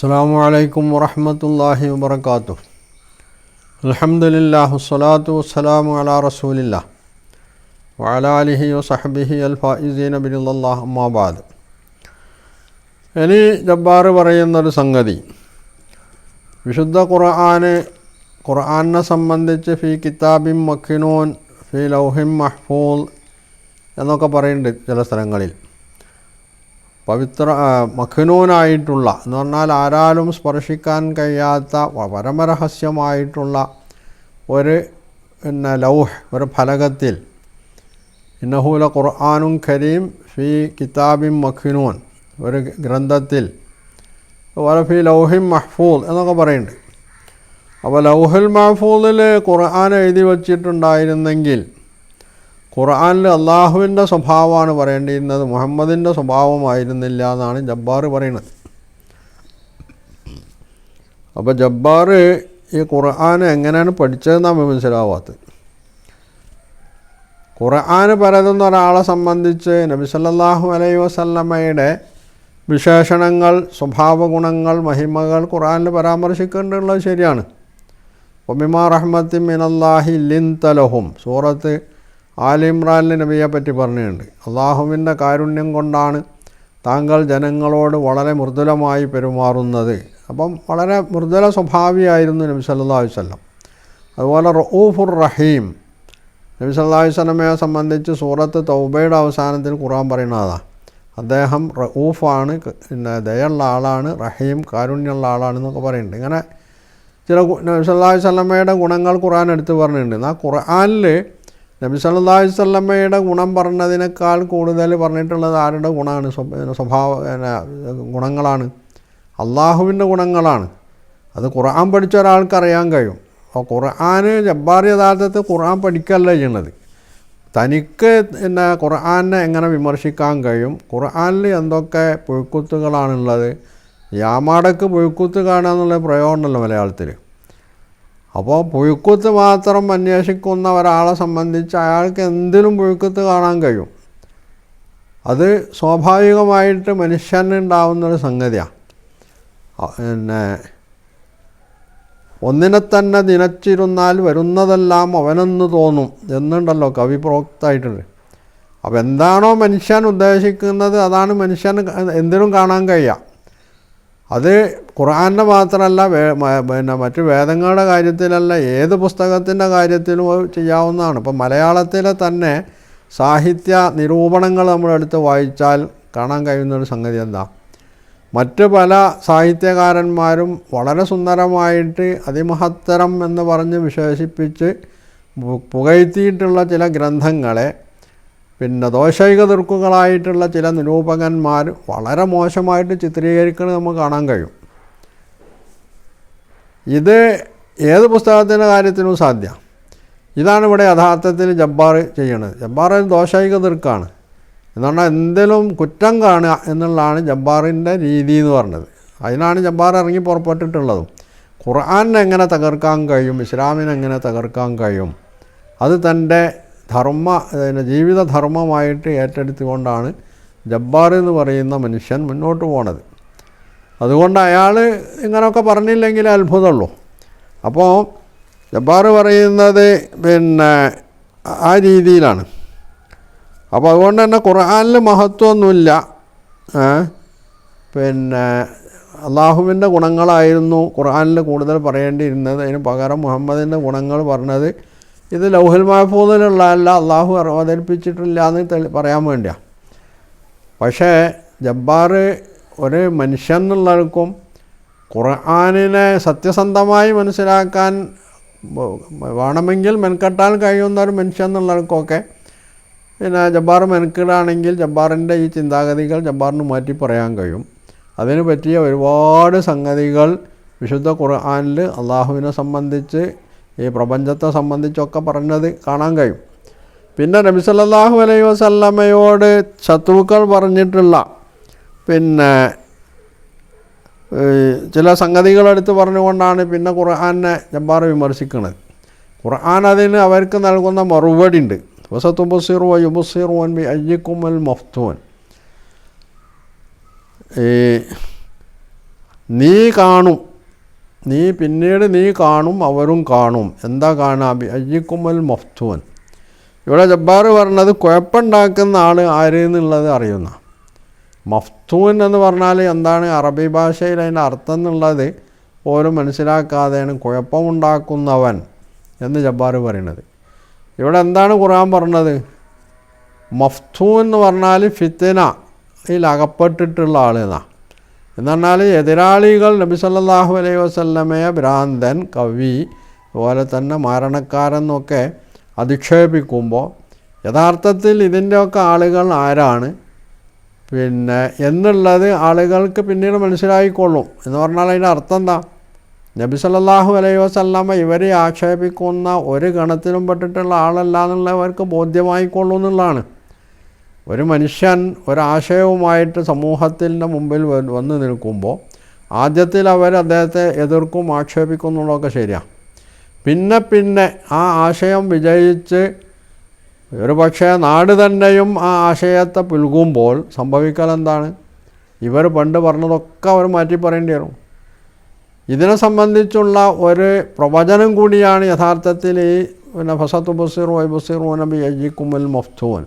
അസ്സാം വലൈക്കും വറഹമത്തല്ലാഹി വാത്തു അലഹമുല്ലാ വസ്സലാത്തു വസ്സലാമു അലാ റസൂലില്ല വലാലിഹി വസഹബിഹി അൽ ഫായിസീൻ അബിനുള്ള അമ്മാബാദ് ഇനി ജബ്ബാർ പറയുന്നൊരു സംഗതി. വിശുദ്ധ ഖുർആന് ഖുർആാനെ സംബന്ധിച്ച് ഫി കിതാബിൻ മഖിനൂൻ ഫി ലൗഹിം മഹ്ഫൂൽ എന്നൊക്കെ പറയുന്നുണ്ട് ചില സ്ഥലങ്ങളിൽ. പവിത്ര മഖനൂനായിട്ടുള്ള എന്ന് പറഞ്ഞാൽ ആരാലും സ്പർശിക്കാൻ കഴിയാത്ത പരമരഹസ്യമായിട്ടുള്ള ഒരു പിന്നെ ലൗഹ് ഒരു ഫലകത്തിൽ. ഇന്നഹൂല ഖുർആാനും കരീം ഫി കിതാബിം മഖിനൂൻ ഒരു ഗ്രന്ഥത്തിൽ. അതുപോലെ ഫി ലൗഹിം മഹ്ഫൂദ് എന്നൊക്കെ പറയുന്നുണ്ട്. അപ്പോൾ ലൗഹുൽ മഹ്ഫൂദിൽ ഖുർആൻ എഴുതി വച്ചിട്ടുണ്ടായിരുന്നെങ്കിൽ ഖുർആനിൽ അള്ളാഹുവിന്റെ സ്വഭാവമാണ് പറയേണ്ടിയിരുന്നത് മുഹമ്മദിന്റെ സ്വഭാവമായിരുന്നില്ല എന്നാണ് ജബ്ബാർ പറയുന്നത്. അപ്പോൾ ജബ്ബാർ ഈ ഖുർആൻ എങ്ങനെയാണ് പഠിച്ചതെന്നാണ് മനസ്സിലാവാത്തത്. ഖുർആൻ പരതുന്ന ഒരാളെ സംബന്ധിച്ച് നബി അലൈ വസല്ലമ്മയുടെ വിശേഷണങ്ങൾ സ്വഭാവഗുണങ്ങൾ മഹിമകൾ ഖുർആനിൽ പരാമർശിക്കേണ്ടതുള്ളത് ശരിയാണ്. ഒമിമാ റഹ്മത്തി മിനല്ലാഹി ലിൻ തലഹും സൂറത്ത് ആലിമ്രാനിലെ നബിയെ പറ്റി പറഞ്ഞിട്ടുണ്ട്. അള്ളാഹുവിന്റെ കാരുണ്യം കൊണ്ടാണ് താങ്കൾ ജനങ്ങളോട് വളരെ മൃദുലമായി പെരുമാറുന്നത്. അപ്പം വളരെ മൃദുല സ്വഭാവിയായിരുന്നു നബി അലൈഹി വസല്ലം. അതുപോലെ റഊഫുർ റഹീം. നബി സല്ലല്ലാഹു വല്ലമയെ സംബന്ധിച്ച് സൂറത്ത് തൗബയുടെ അവസാനത്തിൽ ഖുർആൻ പറയുന്നതാണ് അദ്ദേഹം റഊഫാണ് പിന്നെ ദയുള്ള ആളാണ് റഹീം കാരുണ്യമുള്ള ആളാണെന്നൊക്കെ പറയുന്നുണ്ട്. ഇങ്ങനെ ചില നബി സല്ലല്ലാഹു വല്ലമയുടെ ഗുണങ്ങൾ ഖുർആൻ എടുത്ത് പറഞ്ഞിട്ടുണ്ട്. എന്നാൽ ഖുർആനിൽ നബി സല്ലാ അലൈഹി വസല്ലമയുടെ ഗുണം പറഞ്ഞതിനേക്കാൾ കൂടുതൽ പറഞ്ഞിട്ടുള്ളത് ആരുടെ ഗുണമാണ്? സ്വ- സ്വഭാവ ഗുണങ്ങളാണ്. അള്ളാഹുവിന്റെ ഗുണങ്ങളാണ്. അത് ഖുർആൻ പഠിച്ച ഒരാൾക്ക് അറിയാൻ കഴിയും. അപ്പോൾ ഖുർആൻ ജബ്ബാർ യഥാർത്ഥത്തിൽ ഖുർആൻ പഠിക്കല്ല ചെയ്യണത് തനിക്ക് പിന്നെ ഖുർആനെ എങ്ങനെ വിമർശിക്കാൻ കഴിയും? ഖുർആനിൽ എന്തൊക്കെ പുഴുക്കുത്തുകളാണുള്ളത് യാമാടക്ക് പുഴുക്കുത്ത് കാണുക എന്നുള്ള പ്രയോഗമുണ്ടല്ലോ മലയാളത്തിൽ. അപ്പോൾ പുഴുക്കുത്ത് മാത്രം അന്വേഷിക്കുന്ന ഒരാളെ സംബന്ധിച്ച് അയാൾക്ക് എന്തിനും പുഴുക്കുത്ത് കാണാൻ കഴിയും. അത് സ്വാഭാവികമായിട്ട് മനുഷ്യനുണ്ടാവുന്നൊരു സംഗതിയാണ് പിന്നെ ഒന്നിനെ തന്നെ നിനച്ചിരുന്നാൽ വരുന്നതെല്ലാം അവനെന്ന് തോന്നും എന്നുണ്ടല്ലോ കവി പ്രോക്തായിട്ടുണ്ട്. അപ്പോൾ എന്താണോ മനുഷ്യൻ ഉദ്ദേശിക്കുന്നത് അതാണ് മനുഷ്യന് എന്തിനും കാണാൻ കഴിയുക അത് ഖുർആന്റെ മാത്രമല്ല പിന്നെ മറ്റു വേദങ്ങളുടെ കാര്യത്തിലല്ല ഏത് പുസ്തകത്തിന്റെ കാര്യത്തിലും ചെയ്യാവുന്നതാണ്. ഇപ്പം മലയാളത്തിലെ തന്നെ സാഹിത്യ നിരൂപണങ്ങൾ നമ്മളെടുത്ത് വായിച്ചാൽ കാണാൻ കഴിയുന്നൊരു സംഗതി എന്താ? മറ്റ് പല സാഹിത്യകാരന്മാരും വളരെ സുന്ദരമായിട്ട് അതിമഹത്തരം എന്ന് പറഞ്ഞ് വിശേഷിപ്പിച്ച് പുകഴ്ത്തിയിട്ടുള്ള ചില ഗ്രന്ഥങ്ങളെ പിന്നെ ദോഷൈക ദുർക്കുകളായിട്ടുള്ള ചില നിരൂപകന്മാർ വളരെ മോശമായിട്ട് ചിത്രീകരിക്കുന്നത് നമുക്ക് കാണാൻ കഴിയും. ഇത് ഏത് പുസ്തകത്തിന്റെ കാര്യത്തിനും സാധ്യ. ഇതാണ് ഇവിടെ യഥാർത്ഥത്തിൽ ജബ്ബാർ ചെയ്യണത് ജബ്ബാർ ഒരു ദോഷൈക ദീർക്കാണ് എന്ന് എന്തെങ്കിലും കുറ്റം കാണുക എന്നുള്ളതാണ് ജബ്ബാറിന്റെ രീതി എന്ന് പറഞ്ഞത്. അതിനാണ് ജബ്ബാർ ഇറങ്ങി പുറപ്പെട്ടിട്ടുള്ളതും. ഖുർആാനിനെ എങ്ങനെ തകർക്കാൻ കഴിയും? ഇസ്ലാമിനെ എങ്ങനെ തകർക്കാൻ കഴിയും? അത് തന്റെ ധർമ്മ ജീവിതധർമ്മമായിട്ട് ഏറ്റെടുത്തുകൊണ്ടാണ് ജബ്ബാർ എന്ന് പറയുന്ന മനുഷ്യൻ മുന്നോട്ട് പോണത്. അതുകൊണ്ട് അയാൾ ഇങ്ങനെയൊക്കെ പറഞ്ഞില്ലെങ്കിൽ അത്ഭുതമുള്ളൂ. അപ്പോൾ ജബ്ബാർ പറയുന്നത് പിന്നെ ആ രീതിയിലാണ്. അപ്പോൾ അതുകൊണ്ട് തന്നെ ഖുർആാനിൽ മഹത്വമൊന്നുമില്ല. പിന്നെ അള്ളാഹുവിന്റെ ഗുണങ്ങളായിരുന്നു ഖുർആാനിൽ കൂടുതൽ പറയേണ്ടിയിരുന്നത്. അതിന് പകരം മുഹമ്മദിന്റെ ഗുണങ്ങൾ പറഞ്ഞത് ഇത് ലൗഹുൽ മഹഫൂദിലുള്ള അല്ല അള്ളാഹു അവതരിപ്പിച്ചിട്ടില്ല എന്ന് തെളി പറയാൻ വേണ്ടിയാണ് പക്ഷേ ജബ്ബാർ ഒരു മനുഷ്യൻ എന്നുള്ളവർക്കും ഖുർആാനിനെ സത്യസന്ധമായി മനസ്സിലാക്കാൻ വേണമെങ്കിൽ മെനക്കെട്ടാൻ കഴിയുന്ന ഒരു മനുഷ്യൻ എന്നുള്ളവർക്കൊക്കെ പിന്നെ ജബ്ബാർ മെനക്കിടാണെങ്കിൽ ജബ്ബാറിന്റെ ഈ ചിന്താഗതികൾ ജബ്ബാറിന് മാറ്റി പറയാൻ കഴിയും. അതിന് പറ്റിയ ഒരുപാട് സംഗതികൾ വിശുദ്ധ ഖുർആാനിൽ അള്ളാഹുവിനെ സംബന്ധിച്ച് ഈ പ്രപഞ്ചത്തെ സംബന്ധിച്ചൊക്കെ പറഞ്ഞത് കാണാൻ കഴിയും. പിന്നെ നബി സല്ലല്ലാഹു അലൈഹി വസല്ലമയോട് ശത്രുക്കൾ പറഞ്ഞിട്ടുള്ള പിന്നെ ചില സംഗതികളെടുത്ത് പറഞ്ഞുകൊണ്ടാണ് പിന്നെ ഖുർആാനെ ജബ്ബാർ വിമർശിക്കുന്നത് ഖുർആൻ അതിന് അവർക്ക് നൽകുന്ന മറുപടി ഉണ്ട്. വസത്തുബസിറു യുബുസിറുവൻ ബി അയ്യക്കുമൽ ഈ നീ കാണും നീ പിന്നീട് നീ കാണും അവരും കാണും. എന്താ കാണാ അയ്യക്കുമൽ മഫ്തുവൻ ഇവിടെ ജബ്ബാർ പറഞ്ഞത് കുഴപ്പമുണ്ടാക്കുന്ന ആൾ ആര് എന്നുള്ളത് അറിയുന്ന. മഫ്തൂൻ എന്ന് പറഞ്ഞാൽ എന്താണ്? അറബി ഭാഷയിൽ അതിന്റെ അർത്ഥം എന്നുള്ളത് പോലും മനസ്സിലാക്കാതെയാണ് കുഴപ്പമുണ്ടാക്കുന്നവൻ എന്ന് ജബ്ബാർ പറയുന്നത്. ഇവിടെ എന്താണ് ഖുർആൻ പറഞ്ഞത്? മഫ്തൂൻ എന്ന് പറഞ്ഞാൽ ഫിത്തിനയിൽ അകപ്പെട്ടിട്ടുള്ള ആൾ എന്നാ പറഞ്ഞാൽ എതിരാളികൾ നബി സല്ലല്ലാഹു അലൈഹി വസല്ലമയെ ഭ്രാന്തൻ കവി അതുപോലെ തന്നെ മരണക്കാരെന്നൊക്കെ അധിക്ഷേപിക്കുമ്പോൾ യഥാർത്ഥത്തിൽ ഇതിന്റെയൊക്കെ ആളുകൾ ആരാണ്? പിന്നെ എന്നുള്ളത് ആളുകൾക്ക് പിന്നീട് മനസ്സിലായിക്കൊള്ളും. എന്ന് പറഞ്ഞാൽ അതിന്റെ അർത്ഥം എന്താ? നബി സല്ലല്ലാഹു അലൈഹി വസല്ലമ ഇവരെ ആക്ഷേപിക്കുന്ന ഒരു ഗണത്തിലും പെട്ടിട്ടുള്ള ആളല്ല എന്നുള്ളവർക്ക് ബോധ്യമായിക്കൊള്ളും എന്നുള്ളതാണ്. ഒരു മനുഷ്യൻ ഒരാശയവുമായിട്ട് സമൂഹത്തിന്റെ മുമ്പിൽ വന്ന് നിൽക്കുമ്പോൾ ആദ്യത്തിൽ അവർ അദ്ദേഹത്തെ എതിർക്കും ആക്ഷേപിക്കും എന്നുള്ളതൊക്കെ ശരിയാണ് പിന്നെ പിന്നെ ആ ആശയം വിജയിച്ച് ഒരു പക്ഷേ നാട് തന്നെയും ആ ആശയത്തെ പുൽകുമ്പോൾ സംഭവിക്കൽ എന്താണ്? ഇവർ പണ്ട് പറഞ്ഞതൊക്കെ അവർ മാറ്റി പറയേണ്ടി വരും. ഇതിനെ സംബന്ധിച്ചുള്ള ഒരു പ്രവചനം കൂടിയാണ് യഥാർത്ഥത്തിൽ ഈ പിന്നെ ഫസത്ത് ബസീർ വൈബസീർ നബി അയ്യിക്കുമ്മൽ മഫ്തൂൻ.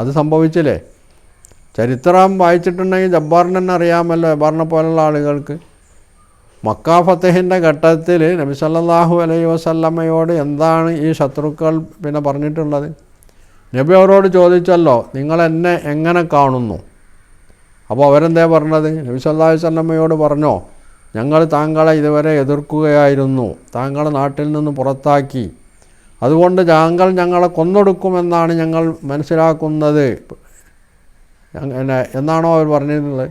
അത് സംഭവിച്ചില്ലേ? ചരിത്രം വായിച്ചിട്ടുണ്ടെങ്കിൽ ജബ്ബാറിന് തന്നെ അറിയാമല്ലോ ജബ്ബാറിനെ പോലുള്ള ആളുകൾക്ക്. മക്ക ഫത്തേഹിന്റെ ഘട്ടത്തിൽ നബി സല്ലാഹു അലൈഹി വസല്ലമ്മയോട് എന്താണ് ഈ ശത്രുക്കൾ പിന്നെ പറഞ്ഞിട്ടുള്ളത്? നബി അവരോട് ചോദിച്ചല്ലോ നിങ്ങൾ എന്നെ എങ്ങനെ കാണുന്നു? അപ്പോൾ അവരെന്തേ പറഞ്ഞത്? നബി സല്ലല്ലാഹു വല്ലമ്മയോട് പറഞ്ഞോ ഞങ്ങൾ താങ്കളെ ഇതുവരെ എതിർക്കുകയായിരുന്നു. താങ്കളെ നാട്ടിൽ നിന്ന് പുറത്താക്കി. അതുകൊണ്ട് താങ്കൾ ഞങ്ങളെ കൊന്നൊടുക്കുമെന്നാണ് ഞങ്ങൾ മനസ്സിലാക്കുന്നത്. എന്നാണോ അവർ പറഞ്ഞിരുന്നത്?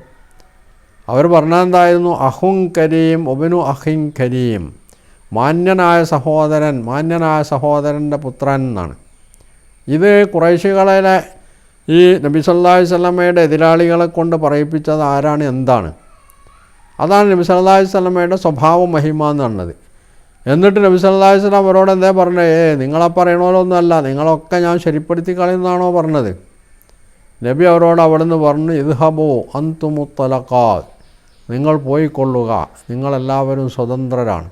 അവർ പറഞ്ഞെന്തായിരുന്നു അഹും കരീം ഒബിനു അഹിം കരീം. മാന്യനായ സഹോദരൻ മാന്യനായ സഹോദരന്റെ പുത്രൻ എന്നാണ്. ഇത് കുറേശികളിലെ ഈ നബി സല്ലല്ലാഹു അലൈഹി വസല്ലമയുടെ എതിരാളികളെ കൊണ്ട് പറയിപ്പിച്ചത് ആരാണ്? എന്താണ്? അതാണ് നബി സല്ലല്ലാഹു അലൈഹി വസല്ലമയുടെ സ്വഭാവ മഹിമ എന്ന് പറഞ്ഞത്. എന്നിട്ട് നബി സല്ലല്ലാഹു വസല്ലം അവരോട് എന്താ പറഞ്ഞത് ഏ നിങ്ങളെ പറയണോലൊന്നുമല്ല. നിങ്ങളൊക്കെ ഞാൻ ശരിപ്പെടുത്തി കളയുന്നതാണോ പറഞ്ഞത്? നബി അവരോട് അവിടുന്ന് പറഞ്ഞു ഇദ്ഹബോ അന്തുമുത്തലക്കാ നിങ്ങൾ പോയിക്കൊള്ളുക. നിങ്ങളെല്ലാവരും സ്വതന്ത്രരാണ്.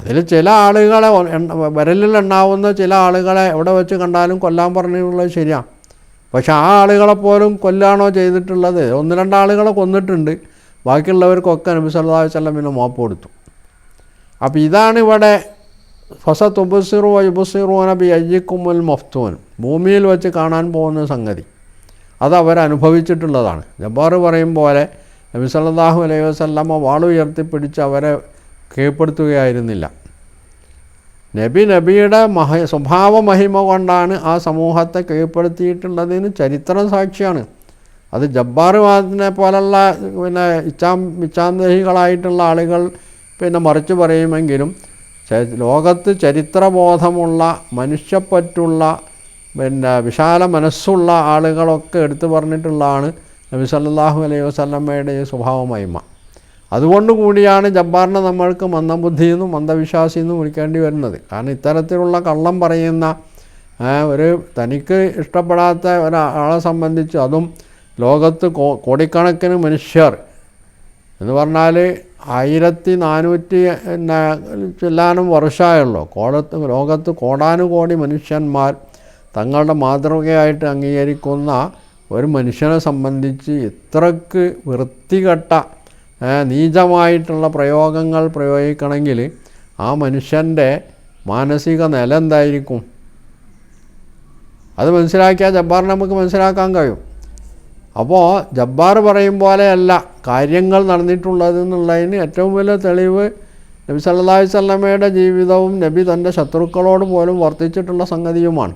അതിൽ ചില ആളുകളെ ഉണ്ടാവുന്ന ചില ആളുകളെ എവിടെ വെച്ച് കണ്ടാലും കൊല്ലാൻ പറഞ്ഞിട്ടുള്ളത് ശരിയാണ് പക്ഷെ ആ ആളുകളെ പോലും കൊല്ലാണോ ചെയ്തിട്ടുള്ളത്? ഒന്ന് രണ്ടാളുകളെ കൊന്നിട്ടുണ്ട്. ബാക്കിയുള്ളവർക്കൊക്കെ നബി സല്ലല്ലാഹു വസല്ലം മാപ്പ് കൊടുത്തു. അപ്പോൾ ഇതാണ് ഇവിടെ ഫസത്ത് ഉബസിറു യുബസിറു നബി അയ്യക്കുമുൽ മഫ്തൂൻ. ഭൂമിയിൽ വെച്ച് കാണാൻ പോകുന്ന സംഗതി. അത് അവരനുഭവിച്ചിട്ടുള്ളതാണ്. ജബ്ബാർ പറയും പോലെ നബി സല്ലല്ലാഹു അലൈഹി വസല്ലമ വാളുയർത്തിപ്പിടിച്ച് അവരെ കീഴ്പ്പെടുത്തുകയായിരുന്നില്ല. നബി നബിയുടെ മഹ സ്വഭാവ മഹിമ കൊണ്ടാണ് ആ സമൂഹത്തെ കീഴ്പ്പെടുത്തിയിട്ടുള്ളതിന് ചരിത്രം സാക്ഷിയാണ്. അത് ജബ്ബാർ വാദിനെ പോലുള്ള പിന്നെ ഇച്ചാം ഇച്ചാന്തഹികളായിട്ടുള്ള ആളുകൾ പിന്നെ മറിച്ച് പറയുമെങ്കിലും ലോകത്ത് ചരിത്രബോധമുള്ള മനുഷ്യപ്പറ്റുള്ള പിന്നെ വിശാല മനസ്സുള്ള ആളുകളൊക്കെ എടുത്തു പറഞ്ഞിട്ടുള്ളതാണ് നബി സല്ലാഹു അലൈഹി വസ്ലമ്മയുടെ ഈ അതുകൊണ്ട് കൂടിയാണ് ജബ്ബാറിനെ നമ്മൾക്ക് മന്ദബുദ്ധി എന്നും മന്ദവിശ്വാസി എന്നും വിളിക്കേണ്ടി വരുന്നത്. കാരണം ഇത്തരത്തിലുള്ള കള്ളം പറയുന്ന ഒരു തനിക്ക് ഇഷ്ടപ്പെടാത്ത ഒരാളെ സംബന്ധിച്ച് അതും ലോകത്ത് കോടിക്കണക്കിന് മനുഷ്യർ എന്ന് പറഞ്ഞാൽ ആയിരത്തി നാനൂറ്റി ചെല്ലാനും വർഷമായുള്ളൂ. കോടത്ത് ലോകത്ത് കോടാനുകോടി മനുഷ്യന്മാർ തങ്ങളുടെ മാതൃകയായിട്ട് അംഗീകരിക്കുന്ന ഒരു മനുഷ്യനെ സംബന്ധിച്ച് ഇത്രക്ക് വൃത്തികെട്ട നീചമായിട്ടുള്ള പ്രയോഗങ്ങൾ പ്രയോഗിക്കണമെങ്കിൽ ആ മനുഷ്യന്റെ മാനസിക നില എന്തായിരിക്കും? അത് മനസ്സിലാക്കിയാൽ ജബ്ബാറിനെ നമുക്ക് മനസ്സിലാക്കാൻ കഴിയും. അപ്പോൾ ജബ്ബാർ പറയും പോലെയല്ല കാര്യങ്ങൾ നടന്നിട്ടുള്ളത് എന്നുള്ളതിന് ഏറ്റവും വലിയ തെളിവ് നബി സല്ലാ അലൈഹി വസല്ലമയുടെ ജീവിതവും നബി തന്റെ ശത്രുക്കളോട് പോലും വർത്തിച്ചിട്ടുള്ള സംഗതിയുമാണ്.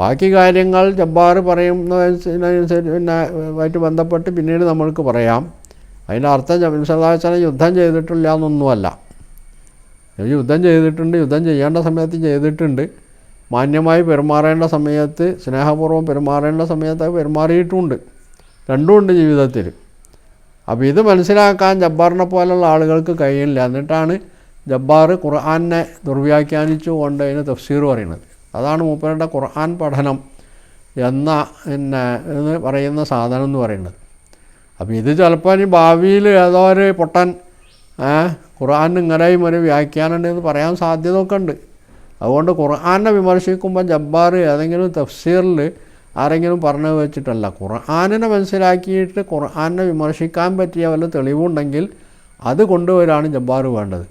ബാക്കി കാര്യങ്ങൾ ജബ്ബാർ പറയുന്നതനുസരിച്ച് പിന്നെ ആയിട്ട് ബന്ധപ്പെട്ട് പിന്നീട് നമ്മൾക്ക് പറയാം. അതിന്റെ അർത്ഥം നബി അലൈഹി വസല്ലം യുദ്ധം ചെയ്തിട്ടില്ല എന്നൊന്നുമല്ല. യുദ്ധം ചെയ്തിട്ടുണ്ട് യുദ്ധം ചെയ്യേണ്ട സമയത്ത് ചെയ്തിട്ടുണ്ട്. മാന്യമായി പെരുമാറേണ്ട സമയത്ത് സ്നേഹപൂർവം പെരുമാറേണ്ട സമയത്ത് പെരുമാറിയിട്ടുമുണ്ട് രണ്ടുമുണ്ട് ജീവിതത്തിൽ. അപ്പോൾ ഇത് മനസ്സിലാക്കാൻ ജബ്ബാറിനെ പോലുള്ള ആളുകൾക്ക് കഴിയില്ല. എന്നിട്ടാണ് ജബ്ബാർ ഖുർആാനെ ദുർവ്യാഖ്യാനിച്ചുകൊണ്ട് അതിന് തഫ്സീർ പറയുന്നത്. അതാണ് മൂപ്പരുടെ ഖുർആൻ പഠനം എന്ന പിന്നെ എന്ന് പറയുന്ന സാധനം എന്ന് പറയുന്നത്. അപ്പോൾ ഇത് ചിലപ്പോൾ ഇനി ഭാവിയിൽ ഏതോ ഒരു പൊട്ടൻ ഖുർആൻ ഇങ്ങനെയും ഒരു വ്യാഖ്യാനം ഉണ്ടെന്ന് പറയാൻ സാധ്യതയൊക്കെ ഉണ്ട്. അതുകൊണ്ട് ഖുർആാനെ വിമർശിക്കുമ്പോൾ ജബ്ബാർ ഏതെങ്കിലും തഫ്സീറിൽ ആരെങ്കിലും പറഞ്ഞു വെച്ചിട്ടല്ല. ഖുർആാനിനെ മനസ്സിലാക്കിയിട്ട് ഖുർആാനെ വിമർശിക്കാൻ പറ്റിയ വല്ല തെളിവുണ്ടെങ്കിൽ അത് കൊണ്ടുവരാണ് ജബ്ബാർ വേണ്ടത്.